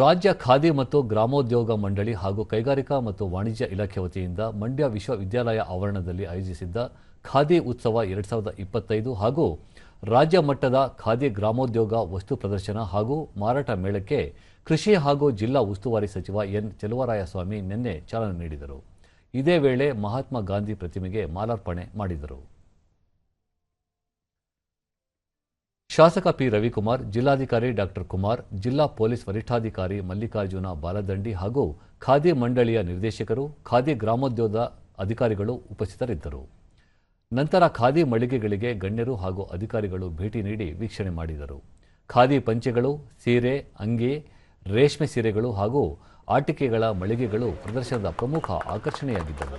ರಾಜ್ಯ ಖಾದಿ ಮತ್ತು ಗ್ರಾಮೋದ್ಯೋಗ ಮಂಡಳಿ ಹಾಗೂ ಕೈಗಾರಿಕಾ ಮತ್ತು ವಾಣಿಜ್ಯ ಇಲಾಖೆ ವತಿಯಿಂದ ಮಂಡ್ಯ ವಿಶ್ವವಿದ್ಯಾಲಯ ಆವರಣದಲ್ಲಿ ಆಯೋಜಿಸಿದ್ದ ಖಾದಿ ಉತ್ಸವ ಎರಡ್ ಸಾವಿರದ ಇಪ್ಪತ್ತೈದು ಹಾಗೂ ರಾಜ್ಯ ಮಟ್ಟದ ಖಾದಿ ಗ್ರಾಮೋದ್ಯೋಗ ವಸ್ತು ಪ್ರದರ್ಶನ ಹಾಗೂ ಮಾರಾಟ ಮೇಳಕ್ಕೆ ಕೃಷಿ ಹಾಗೂ ಜಿಲ್ಲಾ ಉಸ್ತುವಾರಿ ಸಚಿವ ಎನ್ ಚೆಲುವರಾಯಸ್ವಾಮಿ ನಿನ್ನೆ ಚಾಲನೆ ನೀಡಿದರು. ಇದೇ ವೇಳೆ ಮಹಾತ್ಮ ಗಾಂಧಿ ಪ್ರತಿಮೆಗೆ ಮಾಲಾರ್ಪಣೆ ಮಾಡಿದರು. ಶಾಸಕ ಪಿ. ರವಿಕುಮಾರ್, ಜಿಲ್ಲಾಧಿಕಾರಿ ಡಾಕ್ಟರ್ ಕುಮಾರ್, ಜಿಲ್ಲಾ ಪೊಲೀಸ್ ವರಿಷ್ಠಾಧಿಕಾರಿ ಮಲ್ಲಿಕಾರ್ಜುನ ಬಾಲದಂಡಿ ಹಾಗೂ ಖಾದಿ ಮಂಡಳಿಯ ನಿರ್ದೇಶಕರು, ಖಾದಿ ಗ್ರಾಮೋದ್ಯೋಗ ಅಧಿಕಾರಿಗಳು ಉಪಸ್ಥಿತರಿದ್ದರು. ನಂತರ ಖಾದಿ ಮಳಿಗೆಗಳಿಗೆ ಗಣ್ಯರು ಹಾಗೂ ಅಧಿಕಾರಿಗಳು ಭೇಟಿ ನೀಡಿ ವೀಕ್ಷಣೆ ಮಾಡಿದರು. ಖಾದಿ ಪಂಚೆಗಳು, ಸೀರೆ, ಅಂಗಿ, ರೇಷ್ಮೆ ಸೀರೆಗಳು ಹಾಗೂ ಆಟಿಕೆಗಳ ಮಳಿಗೆಗಳು ಪ್ರದರ್ಶನದ ಪ್ರಮುಖ ಆಕರ್ಷಣೆಯಾಗಿದ್ದವು.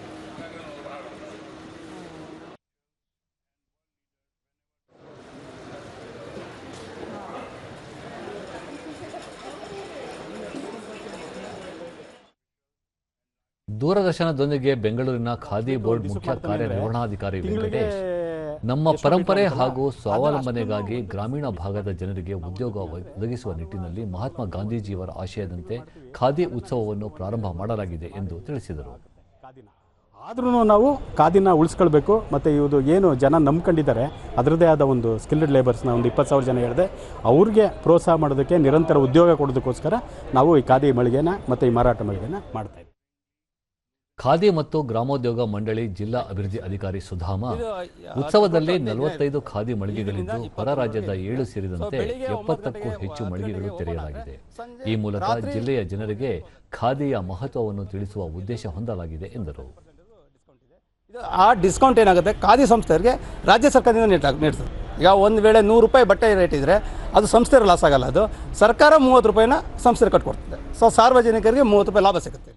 ದೂರದರ್ಶನದೊಂದಿಗೆ ಬೆಂಗಳೂರಿನ ಖಾದಿ ಬೋರ್ಡ್ ಮುಖ್ಯ ಕಾರ್ಯನಿರ್ವಹಣಾಧಿಕಾರಿ ವೆಂಕಟೇಶ್ ನಮ್ಮ ಪರಂಪರೆ ಹಾಗೂ ಸ್ವಾವಲಂಬನೆಗಾಗಿ ಗ್ರಾಮೀಣ ಭಾಗದ ಜನರಿಗೆ ಉದ್ಯೋಗ ಒದಗಿಸುವ ನಿಟ್ಟಿನಲ್ಲಿ ಮಹಾತ್ಮ ಗಾಂಧೀಜಿಯವರ ಆಶಯದಂತೆ ಖಾದಿ ಉತ್ಸವವನ್ನು ಪ್ರಾರಂಭ ಮಾಡಲಾಗಿದೆ ಎಂದು ತಿಳಿಸಿದರು. ಆದ್ರೂ ನಾವು ಖಾದಿನ ಉಳಿಸ್ಕೊಳ್ಬೇಕು. ಮತ್ತು ಇದು ಏನು ಜನ ನಂಬ್ಕೊಂಡಿದ್ದಾರೆ ಅದರದೇ ಆದ ಒಂದು ಸ್ಕಿಲ್ಡ್ ಲೇಬರ್ಸ್ನ ಒಂದು ಇಪ್ಪತ್ತು ಸಾವಿರ ಜನ ಹೇಳಿದೆ. ಅವ್ರಿಗೆ ಪ್ರೋತ್ಸಾಹ ಮಾಡೋದಕ್ಕೆ ನಿರಂತರ ಉದ್ಯೋಗ ಕೊಡೋದಕ್ಕೋಸ್ಕರ ನಾವು ಈ ಖಾದಿ ಮಳಿಗೆನ ಮತ್ತು ಈ ಮಾರಾಟ ಮಳಿಗೆನ ಮಾಡ್ತಾ ಖಾದಿ ಮತ್ತು ಗ್ರಾಮೋದ್ಯೋಗ ಮಂಡಳಿ ಜಿಲ್ಲಾ ಅಭಿವೃದ್ಧಿ ಅಧಿಕಾರಿ ಸುಧಾಮ ಉತ್ಸವದಲ್ಲಿ ನಲವತ್ತೈದು ಖಾದಿ ಮಳಿಗೆಗಳಿದ್ದು ಹೊರ ರಾಜ್ಯದ ಏಳು ಸೇರಿದಂತೆ ಎಪ್ಪತ್ತಕ್ಕೂ ಹೆಚ್ಚು ಮಳಿಗೆಗಳು ತೆರೆಯಲಾಗಿದೆ. ಈ ಮೂಲಕ ಜಿಲ್ಲೆಯ ಜನರಿಗೆ ಖಾದಿಯ ಮಹತ್ವವನ್ನು ತಿಳಿಸುವ ಉದ್ದೇಶ ಹೊಂದಲಾಗಿದೆ ಎಂದರು. ಆ ಡಿಸ್ಕೌಂಟ್ ಏನಾಗುತ್ತೆ? ಖಾದಿ ಸಂಸ್ಥೆಯವರಿಗೆ ರಾಜ್ಯ ಸರ್ಕಾರದಿಂದ ನೀಡ್ತಾ ನೀಡ್ತದೆ. ಈಗ ಒಂದು ವೇಳೆ ನೂರು ರೂಪಾಯಿ ಬಟ್ಟೆ ರೇಟ್ ಇದ್ದರೆ ಅದು ಸಂಸ್ಥೆಯ ಲಾಸ್ ಆಗಲ್ಲ. ಅದು ಸರ್ಕಾರ ಮೂವತ್ತು ರೂಪಾಯಿನ ಸಂಸ್ಥೆ ಕಟ್ಕೊಡ್ತದೆ. ಸೊ ಸಾರ್ವಜನಿಕರಿಗೆ ಮೂವತ್ತು ರೂಪಾಯಿ ಲಾಭ ಸಿಗುತ್ತೆ.